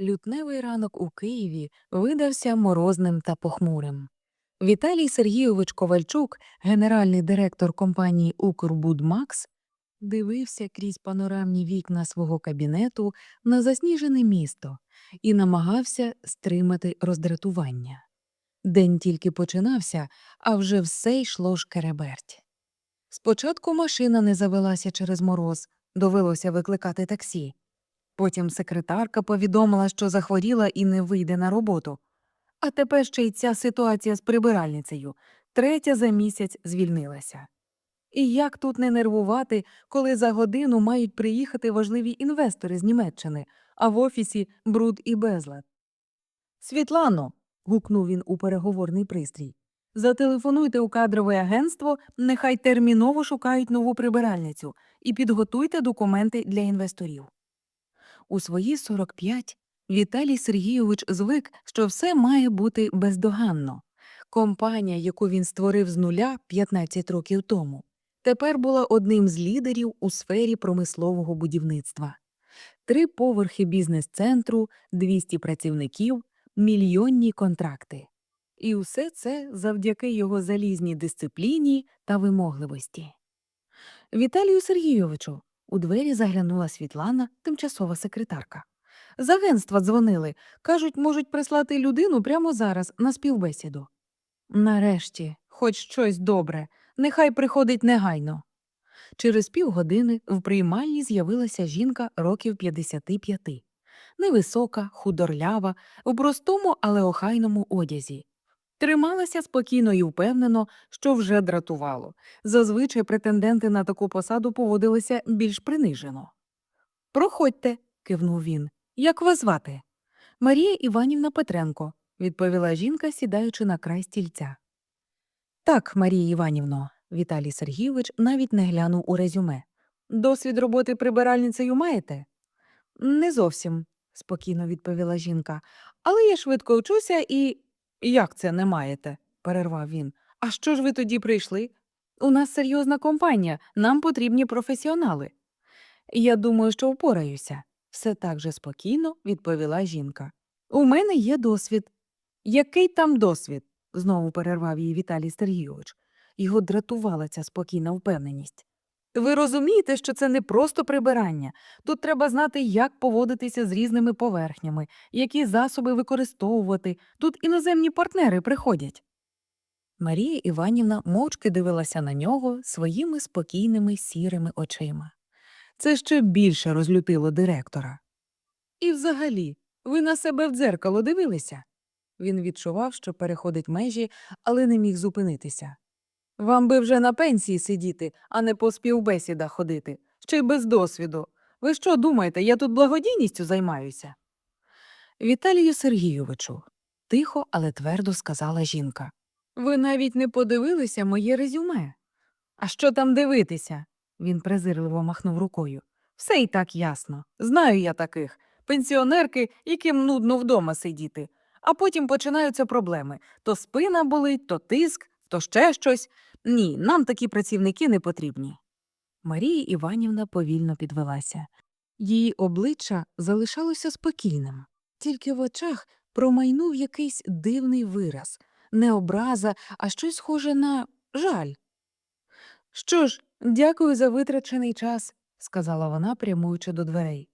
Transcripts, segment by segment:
Лютневий ранок у Києві видався морозним та похмурим. Віталій Сергійович Ковальчук, генеральний директор компанії Укрбудмакс, дивився крізь панорамні вікна свого кабінету на засніжене місто і намагався стримати роздратування. День тільки починався, а вже все йшло шкереберть. Спочатку машина не завелася через мороз, довелося викликати таксі. Потім секретарка повідомила, що захворіла і не вийде на роботу. А тепер ще й ця ситуація з прибиральницею. Третя за місяць звільнилася. І як тут не нервувати, коли за годину мають приїхати важливі інвестори з Німеччини, а в офісі бруд і безлад. Світлано. гукнув він у переговорний пристрій. Зателефонуйте у кадрове агентство, нехай терміново шукають нову прибиральницю і підготуйте документи для інвесторів. У свої 45 Віталій Сергійович звик, що все має бути бездоганно. Компанія, яку він створив з нуля 15 років тому, тепер була одним з лідерів у сфері промислового будівництва. Три поверхи бізнес-центру, 200 працівників, мільйонні контракти. І усе це завдяки його залізній дисципліні та вимогливості. Віталію Сергійовичу, у двері заглянула Світлана, тимчасова секретарка. З агентства дзвонили. Кажуть, можуть прислати людину прямо зараз на співбесіду. Нарешті, хоч щось добре, нехай приходить негайно. Через півгодини в приймальні з'явилася жінка років 55. Невисока, худорлява, у простому, але охайному одязі. Трималася спокійно і впевнено, що вже дратувало. Зазвичай претенденти на таку посаду поводилися більш принижено. Проходьте, кивнув він. Як вас звати? Марія Іванівна Петренко, відповіла жінка, сідаючи на край стільця. Так, Марія Іванівно, Віталій Сергійович навіть не глянув у резюме. Досвід роботи прибиральницею маєте? Не зовсім, спокійно відповіла жінка. Але я швидко вчуся і. Як це не маєте? перервав він. А що ж ви тоді прийшли? У нас серйозна компанія, нам потрібні професіонали. Я думаю, що впораюся, все так же спокійно відповіла жінка. У мене є досвід. Який там досвід? знову перервав її Віталій Сергійович. Його дратувала ця спокійна впевненість. Ви розумієте, що це не просто прибирання. Тут треба знати, як поводитися з різними поверхнями, які засоби використовувати. Тут іноземні партнери приходять. Марія Іванівна мовчки дивилася на нього своїми спокійними сірими очима. Це ще більше розлютило директора. І взагалі, ви на себе в дзеркало дивилися? Він відчував, що переходить межі, але не міг зупинитися. Вам би вже на пенсії сидіти, а не по співбесідах ходити, ще й без досвіду. Ви що думаєте, я тут благодійністю займаюся? Віталію Сергійовичу, тихо, але твердо сказала жінка. Ви навіть не подивилися моє резюме. А що там дивитися? Він презирливо махнув рукою. Все і так ясно. Знаю я таких пенсіонерки, яким нудно вдома сидіти. А потім починаються проблеми то спина болить, то тиск, то ще щось. Ні, нам такі працівники не потрібні. Марія Іванівна повільно підвелася. Її обличчя залишалося спокійним, тільки в очах промайнув якийсь дивний вираз не образа, а щось схоже на жаль. Що ж, дякую за витрачений час, сказала вона, прямуючи до дверей.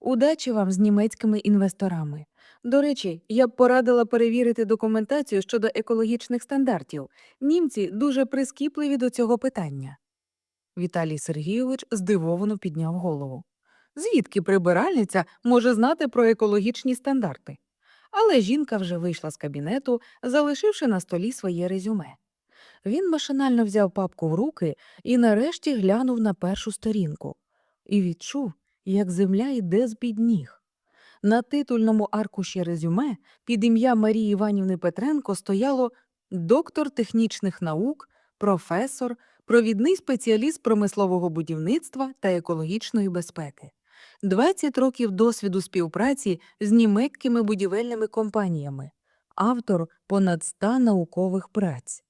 Удачі вам з німецькими інвесторами. До речі, я б порадила перевірити документацію щодо екологічних стандартів. Німці дуже прискіпливі до цього питання. Віталій Сергійович здивовано підняв голову. Звідки прибиральниця може знати про екологічні стандарти? Але жінка вже вийшла з кабінету, залишивши на столі своє резюме. Він машинально взяв папку в руки і нарешті глянув на першу сторінку і відчув, як земля йде з під ніг. На титульному аркуші резюме під ім'я Марії Іванівни Петренко стояло доктор технічних наук, професор, провідний спеціаліст промислового будівництва та екологічної безпеки. 20 років досвіду співпраці з німецькими будівельними компаніями, автор понад 100 наукових праць.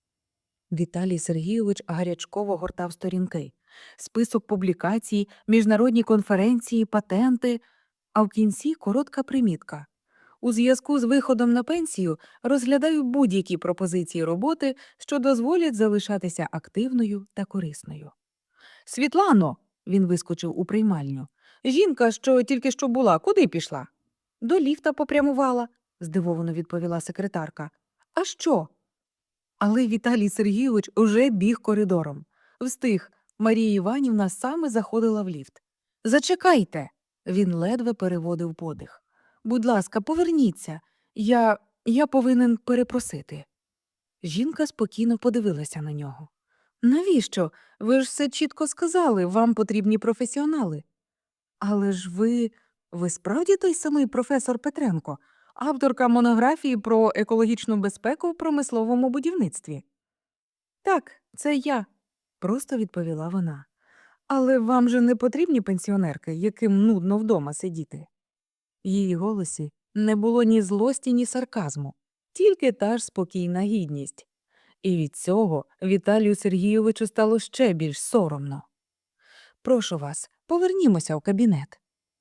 Віталій Сергійович гарячково гортав сторінки, список публікацій, міжнародні конференції, патенти, а в кінці коротка примітка. У зв'язку з виходом на пенсію розглядаю будь-які пропозиції роботи, що дозволять залишатися активною та корисною. Світлано, він вискочив у приймальню. Жінка, що тільки що була, куди пішла? До ліфта попрямувала, здивовано відповіла секретарка. А що? Але Віталій Сергійович уже біг коридором. Встиг, Марія Іванівна саме заходила в ліфт. Зачекайте. Він ледве переводив подих. Будь ласка, поверніться. Я. я повинен перепросити. Жінка спокійно подивилася на нього. Навіщо? Ви ж все чітко сказали, вам потрібні професіонали. Але ж ви. ви справді той самий професор Петренко, авторка монографії про екологічну безпеку в промисловому будівництві. Так, це я, просто відповіла вона. Але вам же не потрібні пенсіонерки, яким нудно вдома сидіти. В її голосі не було ні злості, ні сарказму, тільки та ж спокійна гідність. І від цього Віталію Сергійовичу стало ще більш соромно. Прошу вас, повернімося в кабінет.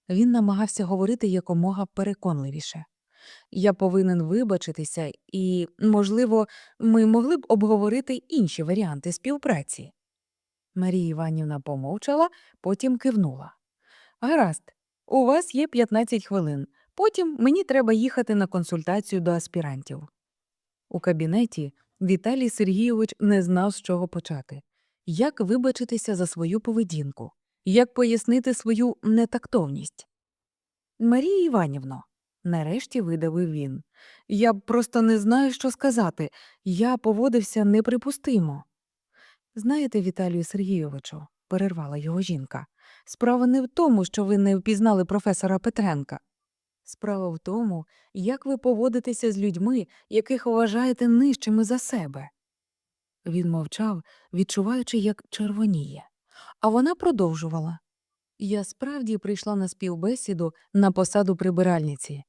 Він намагався говорити якомога переконливіше. Я повинен вибачитися, і, можливо, ми могли б обговорити інші варіанти співпраці. Марія Іванівна помовчала, потім кивнула. Гаразд, у вас є 15 хвилин. Потім мені треба їхати на консультацію до аспірантів. У кабінеті Віталій Сергійович не знав, з чого почати. Як вибачитися за свою поведінку, як пояснити свою нетактовність. Марія Іванівно, нарешті видавив він. Я просто не знаю, що сказати. Я поводився неприпустимо. Знаєте, Віталію Сергійовичу, перервала його жінка, справа не в тому, що ви не впізнали професора Петренка. Справа в тому, як ви поводитеся з людьми, яких вважаєте нижчими за себе. Він мовчав, відчуваючи, як червоніє. А вона продовжувала. Я справді прийшла на співбесіду на посаду прибиральниці.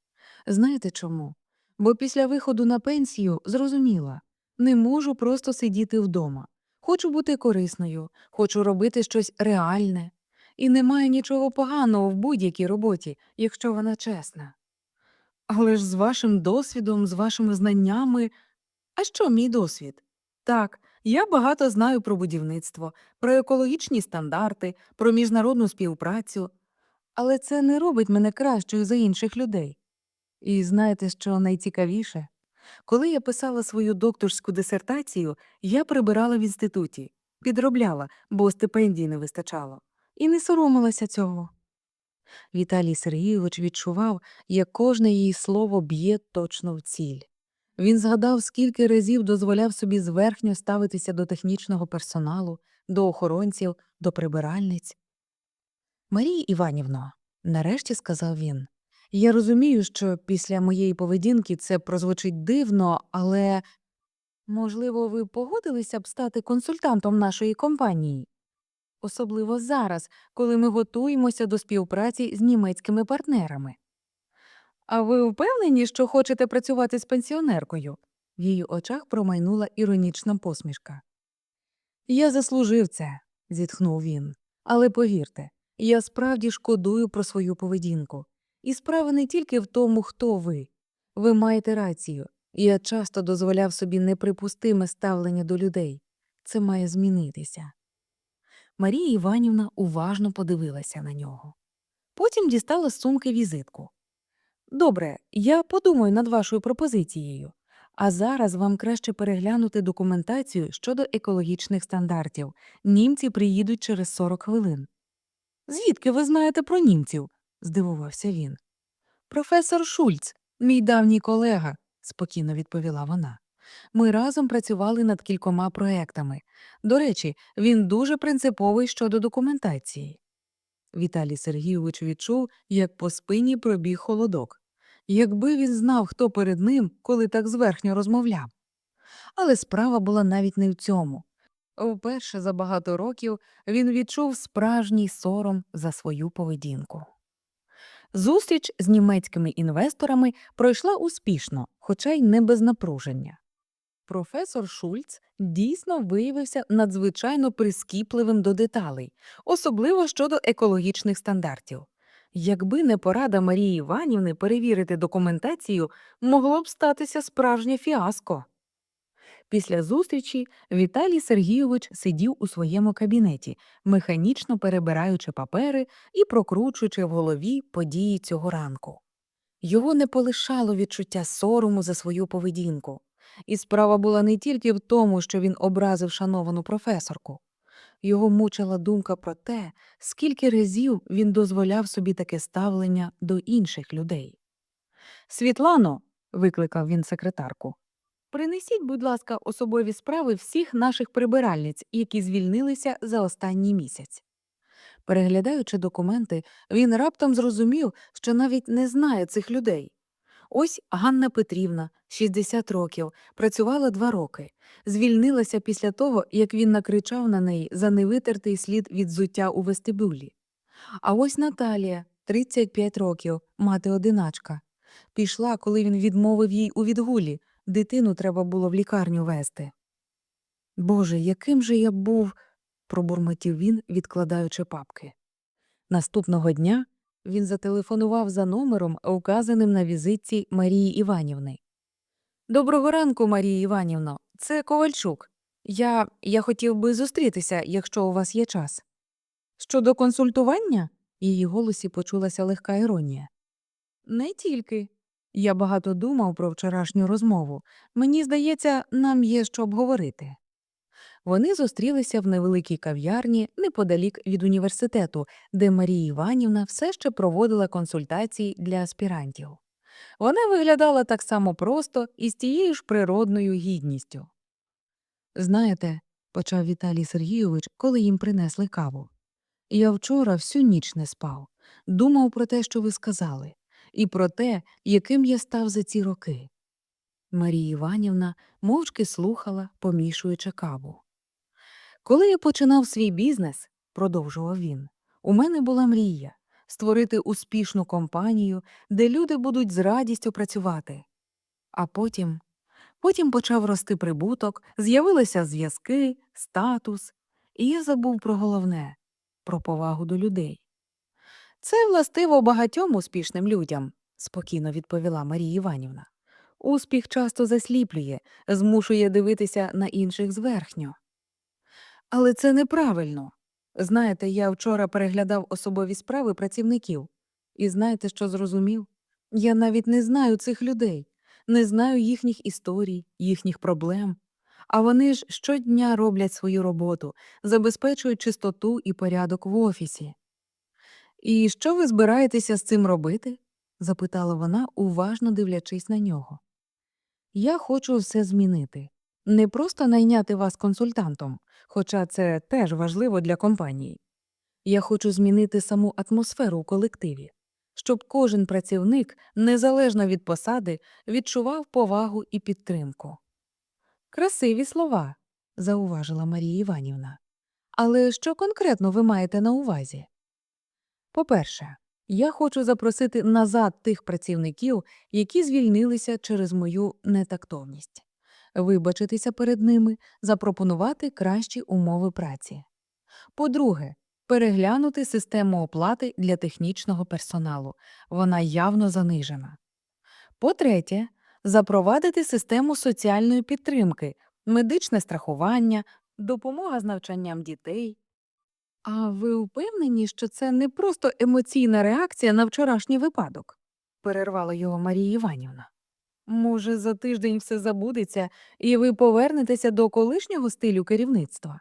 Знаєте чому? Бо після виходу на пенсію зрозуміла не можу просто сидіти вдома. Хочу бути корисною, хочу робити щось реальне. І немає нічого поганого в будь-якій роботі, якщо вона чесна. Але ж з вашим досвідом, з вашими знаннями. А що мій досвід? Так, я багато знаю про будівництво, про екологічні стандарти, про міжнародну співпрацю, але це не робить мене кращою за інших людей. І знаєте, що найцікавіше? Коли я писала свою докторську дисертацію, я прибирала в інституті, підробляла, бо стипендій не вистачало, і не соромилася цього. Віталій Сергійович відчував, як кожне її слово б'є точно в ціль. Він згадав, скільки разів дозволяв собі зверхньо ставитися до технічного персоналу, до охоронців, до прибиральниць. Марія Іванівно, нарешті сказав він, я розумію, що після моєї поведінки це прозвучить дивно, але можливо, ви погодилися б стати консультантом нашої компанії? Особливо зараз, коли ми готуємося до співпраці з німецькими партнерами. А ви впевнені, що хочете працювати з пенсіонеркою? В її очах промайнула іронічна посмішка. Я заслужив це, зітхнув він. Але повірте, я справді шкодую про свою поведінку. І справа не тільки в тому, хто ви. Ви маєте рацію. Я часто дозволяв собі неприпустиме ставлення до людей. Це має змінитися. Марія Іванівна уважно подивилася на нього. Потім дістала з сумки візитку. Добре, я подумаю над вашою пропозицією. А зараз вам краще переглянути документацію щодо екологічних стандартів. Німці приїдуть через 40 хвилин. Звідки ви знаєте про німців? Здивувався він. Професор Шульц, мій давній колега, спокійно відповіла вона. Ми разом працювали над кількома проектами. До речі, він дуже принциповий щодо документації. Віталій Сергійович відчув, як по спині пробіг холодок. Якби він знав, хто перед ним, коли так зверхньо розмовляв. Але справа була навіть не в цьому. Вперше за багато років він відчув справжній сором за свою поведінку. Зустріч з німецькими інвесторами пройшла успішно, хоча й не без напруження. Професор Шульц дійсно виявився надзвичайно прискіпливим до деталей, особливо щодо екологічних стандартів. Якби не порада Марії Іванівни перевірити документацію, могло б статися справжнє фіаско. Після зустрічі Віталій Сергійович сидів у своєму кабінеті, механічно перебираючи папери і прокручуючи в голові події цього ранку. Його не полишало відчуття сорому за свою поведінку. І справа була не тільки в тому, що він образив шановану професорку. Його мучила думка про те, скільки разів він дозволяв собі таке ставлення до інших людей. Світлано, викликав він секретарку, принесіть, будь ласка, особові справи всіх наших прибиральниць, які звільнилися за останній місяць. Переглядаючи документи, він раптом зрозумів, що навіть не знає цих людей. Ось Ганна Петрівна, 60 років, працювала два роки, звільнилася після того, як він накричав на неї за невитертий слід від взуття у вестибюлі. А ось Наталія, 35 років, мати одиначка. Пішла, коли він відмовив їй у відгулі, дитину треба було в лікарню вести. Боже, яким же я був, пробурмотів він, відкладаючи папки. Наступного дня він зателефонував за номером, указаним на візитці Марії Іванівни. Доброго ранку, Марія Іванівно. Це Ковальчук. Я, я хотів би зустрітися, якщо у вас є час. Щодо консультування? Її голосі почулася легка іронія. Не тільки. Я багато думав про вчорашню розмову. Мені здається, нам є що обговорити. Вони зустрілися в невеликій кав'ярні неподалік від університету, де Марія Іванівна все ще проводила консультації для аспірантів. Вона виглядала так само просто і з тією ж природною гідністю. Знаєте, почав Віталій Сергійович, коли їм принесли каву. Я вчора всю ніч не спав, думав про те, що ви сказали, і про те, яким я став за ці роки. Марія Іванівна мовчки слухала, помішуючи каву. Коли я починав свій бізнес, продовжував він, у мене була мрія створити успішну компанію, де люди будуть з радістю працювати. А потім, потім почав рости прибуток, з'явилися зв'язки, статус, і я забув про головне про повагу до людей. Це властиво багатьом успішним людям, спокійно відповіла Марія Іванівна. Успіх часто засліплює, змушує дивитися на інших зверхньо. Але це неправильно. Знаєте, я вчора переглядав особові справи працівників, і знаєте, що зрозумів? Я навіть не знаю цих людей, не знаю їхніх історій, їхніх проблем. А вони ж щодня роблять свою роботу, забезпечують чистоту і порядок в офісі. І що ви збираєтеся з цим робити? запитала вона, уважно дивлячись на нього. Я хочу все змінити. Не просто найняти вас консультантом, хоча це теж важливо для компанії. Я хочу змінити саму атмосферу у колективі, щоб кожен працівник, незалежно від посади, відчував повагу і підтримку. Красиві слова, зауважила Марія Іванівна. Але що конкретно ви маєте на увазі? По-перше, я хочу запросити назад тих працівників, які звільнилися через мою нетактовність, вибачитися перед ними, запропонувати кращі умови праці. По-друге, переглянути систему оплати для технічного персоналу. Вона явно занижена. По-третє, запровадити систему соціальної підтримки, медичне страхування, допомога з навчанням дітей. А ви впевнені, що це не просто емоційна реакція на вчорашній випадок? перервала його Марія Іванівна. Може, за тиждень все забудеться, і ви повернетеся до колишнього стилю керівництва?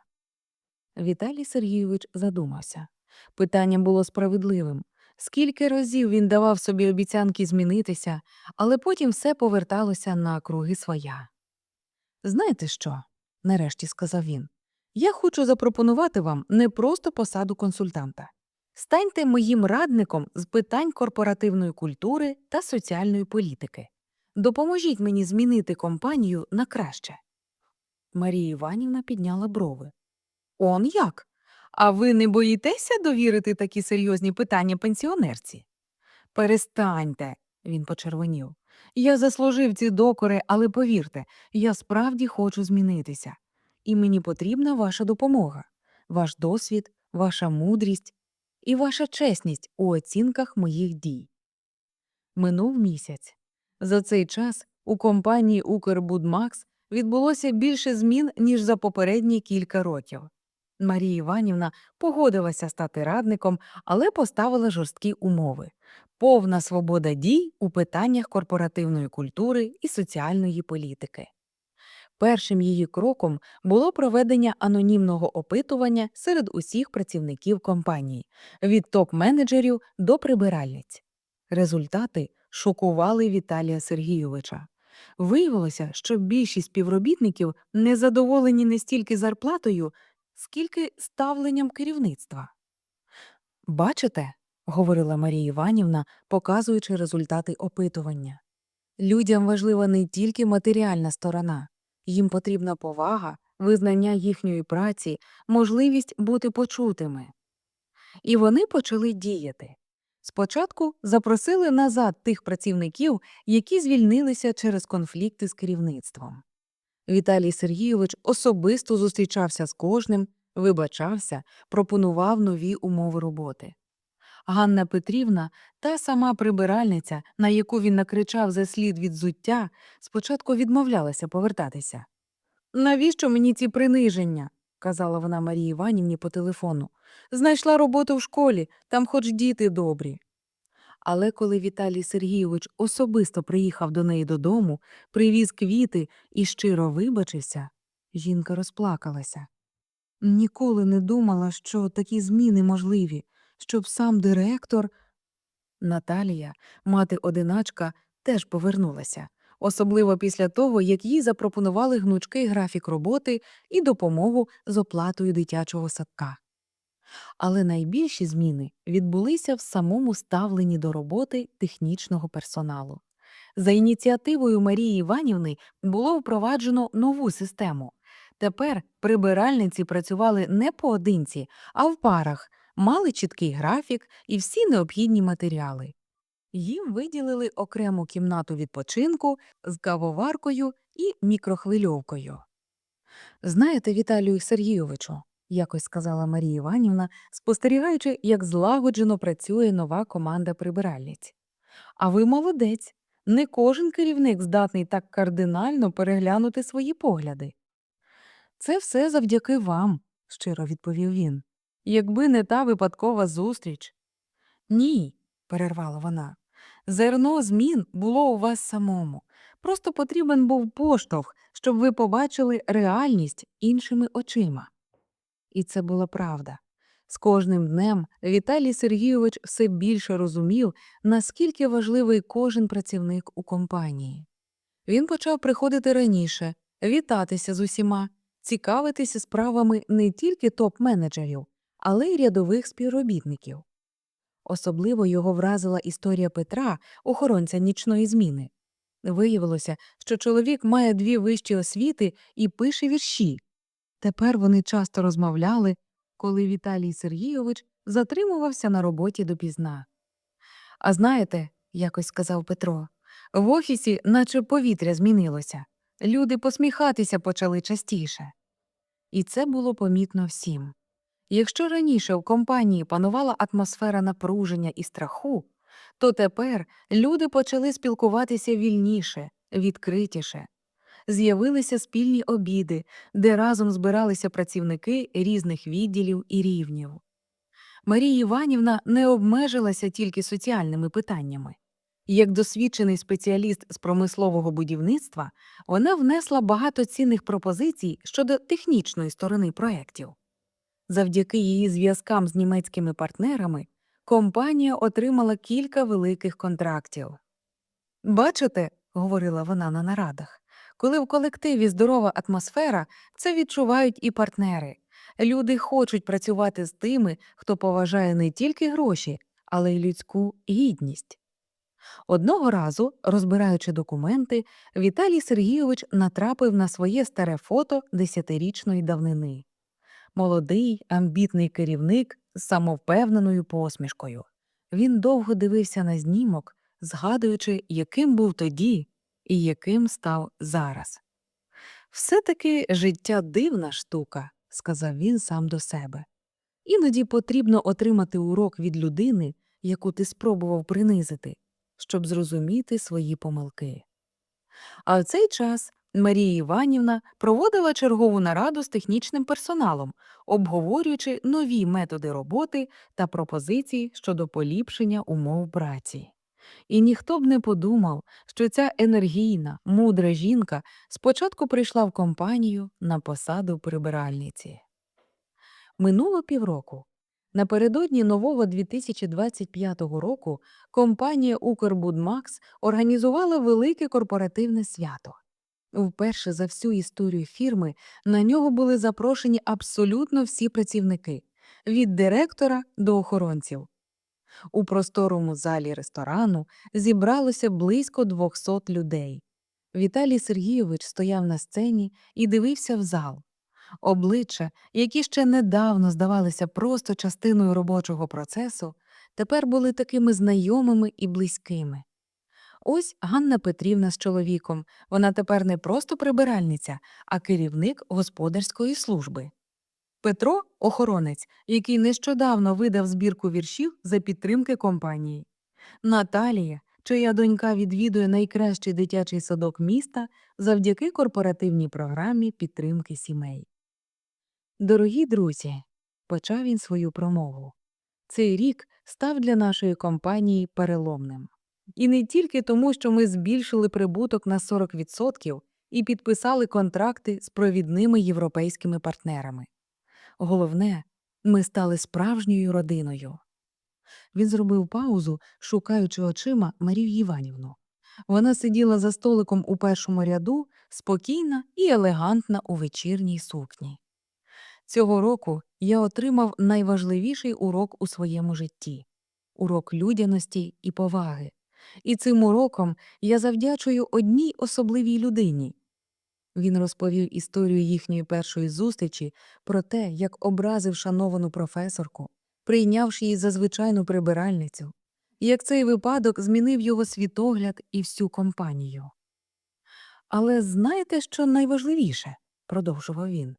Віталій Сергійович задумався. Питання було справедливим. Скільки разів він давав собі обіцянки змінитися, але потім все поверталося на круги своя. Знаєте що? нарешті сказав він. Я хочу запропонувати вам не просто посаду консультанта. Станьте моїм радником з питань корпоративної культури та соціальної політики. Допоможіть мені змінити компанію на краще. Марія Іванівна підняла брови. Он як? А ви не боїтеся довірити такі серйозні питання пенсіонерці? Перестаньте, він почервонів. Я заслужив ці докори, але повірте, я справді хочу змінитися. І мені потрібна ваша допомога, ваш досвід, ваша мудрість. і ваша чесність у оцінках моїх дій. Минув місяць. За цей час у компанії Укрбудмакс відбулося більше змін, ніж за попередні кілька років. Марія Іванівна погодилася стати радником, але поставила жорсткі умови повна свобода дій у питаннях корпоративної культури і соціальної політики. Першим її кроком було проведення анонімного опитування серед усіх працівників компанії від топ-менеджерів до прибиральниць. Результати шокували Віталія Сергійовича. Виявилося, що більшість співробітників не задоволені не стільки зарплатою, скільки ставленням керівництва. Бачите, говорила Марія Іванівна, показуючи результати опитування. Людям важлива не тільки матеріальна сторона, їм потрібна повага, визнання їхньої праці, можливість бути почутими. І вони почали діяти. Спочатку запросили назад тих працівників, які звільнилися через конфлікти з керівництвом. Віталій Сергійович особисто зустрічався з кожним, вибачався, пропонував нові умови роботи. Ганна Петрівна, та сама прибиральниця, на яку він накричав за слід від зуття, спочатку відмовлялася повертатися. Навіщо мені ці приниження? казала вона Марії Іванівні по телефону. Знайшла роботу в школі, там хоч діти добрі. Але коли Віталій Сергійович особисто приїхав до неї додому, привіз квіти і щиро вибачився, жінка розплакалася. Ніколи не думала, що такі зміни можливі, щоб сам директор. Наталія, мати одиначка, теж повернулася, особливо після того, як їй запропонували гнучкий графік роботи і допомогу з оплатою дитячого садка. Але найбільші зміни відбулися в самому ставленні до роботи технічного персоналу. За ініціативою Марії Іванівни було впроваджено нову систему. Тепер прибиральниці працювали не поодинці, а в парах, мали чіткий графік і всі необхідні матеріали. Їм виділили окрему кімнату відпочинку з кавоваркою і мікрохвильовкою. Знаєте, Віталію Сергійовичу, якось сказала Марія Іванівна, спостерігаючи, як злагоджено працює нова команда прибиральниць. А ви молодець. Не кожен керівник здатний так кардинально переглянути свої погляди. Це все завдяки вам, щиро відповів він. Якби не та випадкова зустріч. Ні, перервала вона. Зерно змін було у вас самому. Просто потрібен був поштовх, щоб ви побачили реальність іншими очима. І це була правда. З кожним днем Віталій Сергійович все більше розумів, наскільки важливий кожен працівник у компанії. Він почав приходити раніше, вітатися з усіма, цікавитися справами не тільки топ-менеджерів, але й рядових співробітників. Особливо його вразила історія Петра, охоронця нічної зміни. Виявилося, що чоловік має дві вищі освіти і пише вірші. Тепер вони часто розмовляли, коли Віталій Сергійович затримувався на роботі допізна. А знаєте, якось сказав Петро, в офісі наче повітря змінилося. Люди посміхатися почали частіше. І це було помітно всім. Якщо раніше в компанії панувала атмосфера напруження і страху, то тепер люди почали спілкуватися вільніше, відкритіше. З'явилися спільні обіди, де разом збиралися працівники різних відділів і рівнів. Марія Іванівна не обмежилася тільки соціальними питаннями. Як досвідчений спеціаліст з промислового будівництва, вона внесла багато цінних пропозицій щодо технічної сторони проєктів. Завдяки її зв'язкам з німецькими партнерами компанія отримала кілька великих контрактів. Бачите, говорила вона на нарадах, коли в колективі здорова атмосфера, це відчувають і партнери. Люди хочуть працювати з тими, хто поважає не тільки гроші, але й людську гідність. Одного разу, розбираючи документи, Віталій Сергійович натрапив на своє старе фото десятирічної давнини. Молодий, амбітний керівник з самовпевненою посмішкою. Він довго дивився на знімок, згадуючи, яким був тоді і яким став зараз. Все таки життя дивна штука, сказав він сам до себе. Іноді потрібно отримати урок від людини, яку ти спробував принизити, щоб зрозуміти свої помилки. А в цей час Марія Іванівна проводила чергову нараду з технічним персоналом, обговорюючи нові методи роботи та пропозиції щодо поліпшення умов праці. І ніхто б не подумав, що ця енергійна, мудра жінка спочатку прийшла в компанію на посаду прибиральниці. Минуло півроку. Напередодні нового 2025 року компанія Укрбудмакс організувала велике корпоративне свято. Вперше за всю історію фірми на нього були запрошені абсолютно всі працівники від директора до охоронців. У просторому залі ресторану зібралося близько 200 людей. Віталій Сергійович стояв на сцені і дивився в зал. Обличчя, які ще недавно здавалися просто частиною робочого процесу, тепер були такими знайомими і близькими. Ось Ганна Петрівна з чоловіком. Вона тепер не просто прибиральниця, а керівник господарської служби. Петро охоронець, який нещодавно видав збірку віршів за підтримки компанії. Наталія, чия донька відвідує найкращий дитячий садок міста завдяки корпоративній програмі підтримки сімей. Дорогі друзі, почав він свою промову. Цей рік став для нашої компанії переломним. І не тільки тому, що ми збільшили прибуток на 40% і підписали контракти з провідними європейськими партнерами. Головне, ми стали справжньою родиною. Він зробив паузу, шукаючи очима Марію Іванівну. Вона сиділа за столиком у першому ряду, спокійна і елегантна у вечірній сукні. Цього року я отримав найважливіший урок у своєму житті урок людяності і поваги. І цим уроком я завдячую одній особливій людині. Він розповів історію їхньої першої зустрічі про те, як образив шановану професорку, прийнявши її за звичайну прибиральницю, як цей випадок змінив його світогляд і всю компанію. Але знаєте, що найважливіше? продовжував він.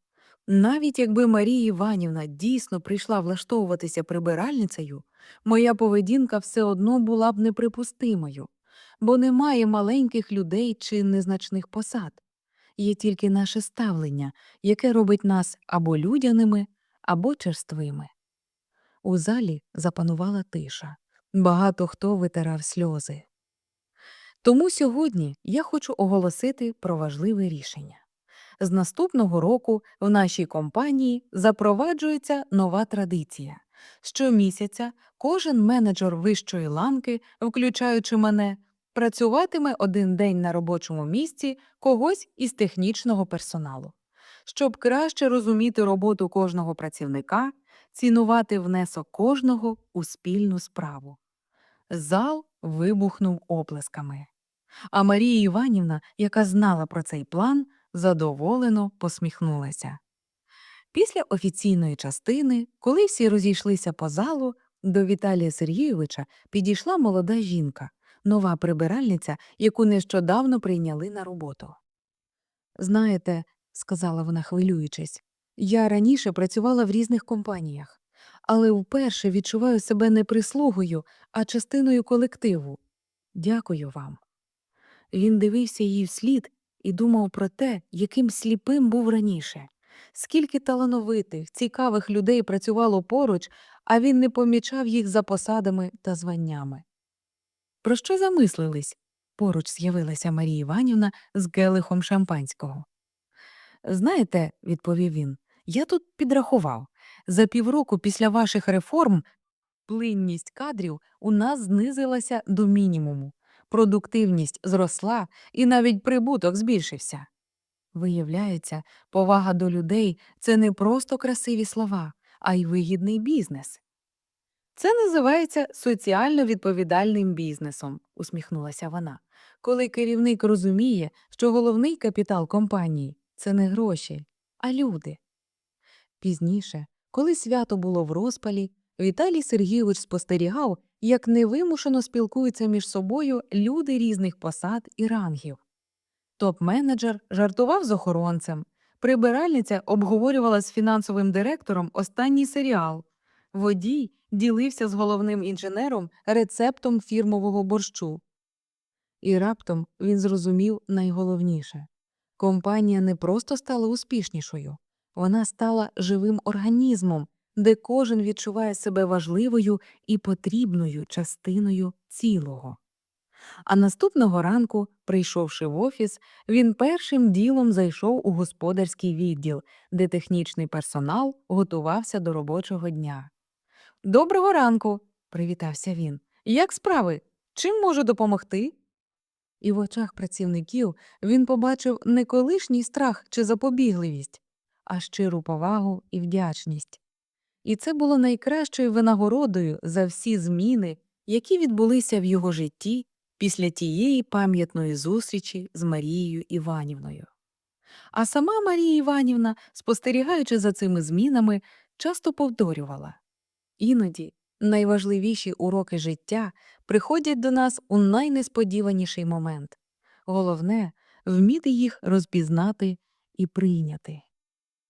Навіть якби Марія Іванівна дійсно прийшла влаштовуватися прибиральницею, моя поведінка все одно була б неприпустимою, бо немає маленьких людей чи незначних посад. Є тільки наше ставлення, яке робить нас або людяними, або черствими. У залі запанувала тиша. Багато хто витирав сльози. Тому сьогодні я хочу оголосити про важливе рішення. З наступного року в нашій компанії запроваджується нова традиція. Щомісяця кожен менеджер вищої ланки, включаючи мене, працюватиме один день на робочому місці когось із технічного персоналу. Щоб краще розуміти роботу кожного працівника, цінувати внесок кожного у спільну справу. Зал вибухнув оплесками. А Марія Іванівна, яка знала про цей план, задоволено посміхнулася. Після офіційної частини, коли всі розійшлися по залу, до Віталія Сергійовича підійшла молода жінка, нова прибиральниця, яку нещодавно прийняли на роботу. Знаєте, сказала вона, хвилюючись, я раніше працювала в різних компаніях, але вперше відчуваю себе не прислугою, а частиною колективу. Дякую вам. Він дивився їй вслід і думав про те, яким сліпим був раніше. Скільки талановитих, цікавих людей працювало поруч, а він не помічав їх за посадами та званнями. Про що замислились? Поруч з'явилася Марія Іванівна з гелихом шампанського. Знаєте, відповів він, я тут підрахував за півроку після ваших реформ плинність кадрів у нас знизилася до мінімуму, продуктивність зросла і навіть прибуток збільшився. Виявляється, повага до людей це не просто красиві слова, а й вигідний бізнес. Це називається соціально відповідальним бізнесом, усміхнулася вона, коли керівник розуміє, що головний капітал компанії це не гроші, а люди. Пізніше, коли свято було в розпалі, Віталій Сергійович спостерігав, як невимушено спілкуються між собою люди різних посад і рангів. Топ-менеджер жартував з охоронцем, прибиральниця обговорювала з фінансовим директором останній серіал, Водій ділився з головним інженером рецептом фірмового борщу. І раптом він зрозумів найголовніше компанія не просто стала успішнішою, вона стала живим організмом, де кожен відчуває себе важливою і потрібною частиною цілого. А наступного ранку, прийшовши в офіс, він першим ділом зайшов у господарський відділ, де технічний персонал готувався до робочого дня. Доброго ранку, привітався він. Як справи? Чим можу допомогти? І в очах працівників він побачив не колишній страх чи запобігливість, а щиру повагу і вдячність. І це було найкращою винагородою за всі зміни, які відбулися в його житті після тієї пам'ятної зустрічі з Марією Іванівною. А сама Марія Іванівна, спостерігаючи за цими змінами, часто повторювала іноді найважливіші уроки життя приходять до нас у найнесподіваніший момент. Головне вміти їх розпізнати і прийняти.